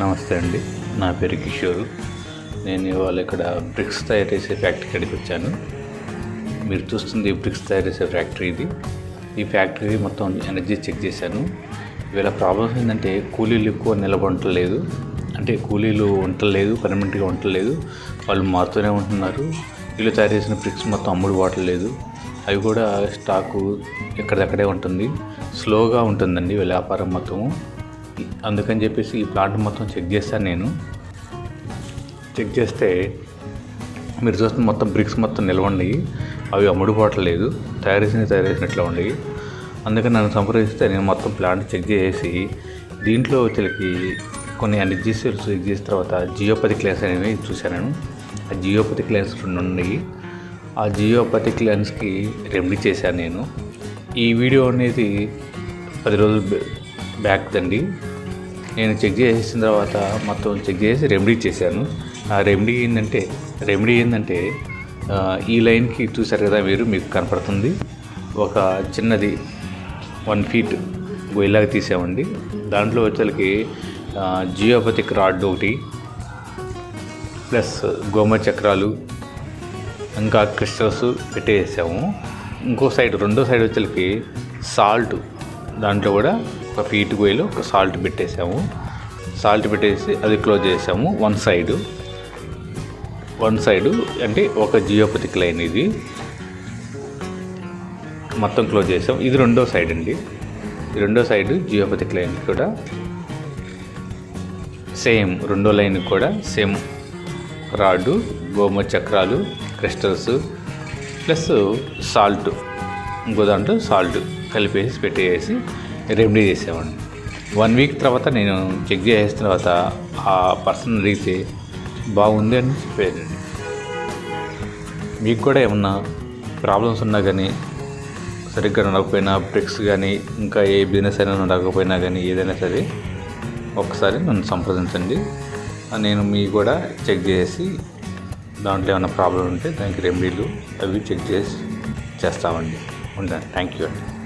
నమస్తే అండి. నా పేరు కిషోర్. నేను ఇవాళ ఇక్కడ బ్రిక్స్ తయారు చేసే ఫ్యాక్టరీ కాడికి వచ్చాను. మీరు చూస్తుంది బ్రిక్స్ తయారు చేసే ఫ్యాక్టరీ ఇది. ఈ ఫ్యాక్టరీ మొత్తం ఎనర్జీ చెక్ చేశాను. వీళ్ళ ప్రాబ్లమ్స్ ఏంటంటే కూలీలు ఎక్కువ నిలబడలేదు అంటే కూలీలు ఉండలేదు పర్మనెంట్గా ఉండలేదు వాళ్ళు మారుతూనే ఉంటున్నారు. వీళ్ళు తయారు చేసిన బ్రిక్స్ మొత్తం అమ్ముడు లేదు అవి కూడా స్టాకు ఎక్కడిదక్కడే ఉంటుంది. స్లోగా ఉంటుందండి వ్యాపారం మొత్తము. అందుకని చెప్పేసి ఈ ప్లాంట్ మొత్తం చెక్ చేశాను నేను. చెక్ చేస్తే మీరు చూస్తున్న మొత్తం బ్రిక్స్ మొత్తం నిలవండి అవి అమ్ముడుపోవట్లేదు. తయారు చేసిన తయారు చేసినట్లు ఉండేవి అందుకని నన్ను సంప్రదిస్తే నేను మొత్తం ప్లాంట్ చెక్ చేసి దీంట్లో వచ్చేకి కొన్ని ఎనర్జీ చెక్ చేసిన తర్వాత జియోపతి క్లాస్ అనేవి చూశాను నేను. ఆ జియోపతి క్లాస్ రెండు ఉన్నాయి. ఆ జియోపతి క్లాన్స్కి రెమెడీ చేశాను నేను. ఈ వీడియో అనేది పది రోజులు బ్యాక్ దండి. నేను చెక్ చేసిన తర్వాత మొత్తం చెక్ చేసి రెమెడీ చేశాను. ఆ రెమెడీ ఏంటంటే రెమెడీ ఏంటంటే ఈ లైన్కి చూసారు కదా మీరు మీకు కనపడుతుంది. ఒక చిన్నది వన్ ఫీట్ గొయ్యలాగా తీసామండి. దాంట్లో వచ్చేసరికి జియోపతిక్ రాడ్ ఒకటి ప్లస్ గోమ చక్రాలు ఇంకా క్రిస్టల్స్ పెట్టేసాము. ఇంకో సైడ్ రెండో సైడ్ వచ్చేసరికి సాల్ట్ దాంట్లో కూడా ఒక ఫీట్ గోయిలో ఒక సాల్ట్ పెట్టేసాము. సాల్ట్ పెట్టేసి అది క్లోజ్ చేసాము. One side. వన్ సైడు అంటే ఒక జియోపతిక్ లైన్ ఇది. మొత్తం క్లోజ్ చేసాం ఇది రెండో సైడ్ అండి. రెండో సైడ్ జియోపతిక్ లైన్ కూడా. సేమ్ రెండో లైన్ కూడా సేమ్ రాడ్డు గోమ చక్రాలు క్రిస్టల్స్ ప్లస్ సాల్ట్. ఇంకో దాంట్లో సాల్ట్ కలిపేసి పెట్టేసి రెమెడీ చేసామండి వన్ వీక్ తర్వాత నేను చెక్ చేసిన తర్వాత ఆ పర్సన్ అడిగితే బాగుంది అని చెప్పేదండి మీకు కూడా ఏమన్నా ప్రాబ్లమ్స్ ఉన్నా కానీ సరిగ్గా నడకపోయినా బ్రిక్స్ కానీ ఇంకా ఏ బిజినెస్ అయినా నడకపోయినా కానీ ఏదైనా సరే ఒకసారి నన్ను సంప్రదించండి. నేను మీ కూడా చెక్ చేసి దాంట్లో ఏమైనా ప్రాబ్లం ఉంటే దానికి రెమెడీలు అవి చెక్ చేసి చేస్తామండి. ఉంటాను. థ్యాంక్ యూ అండి.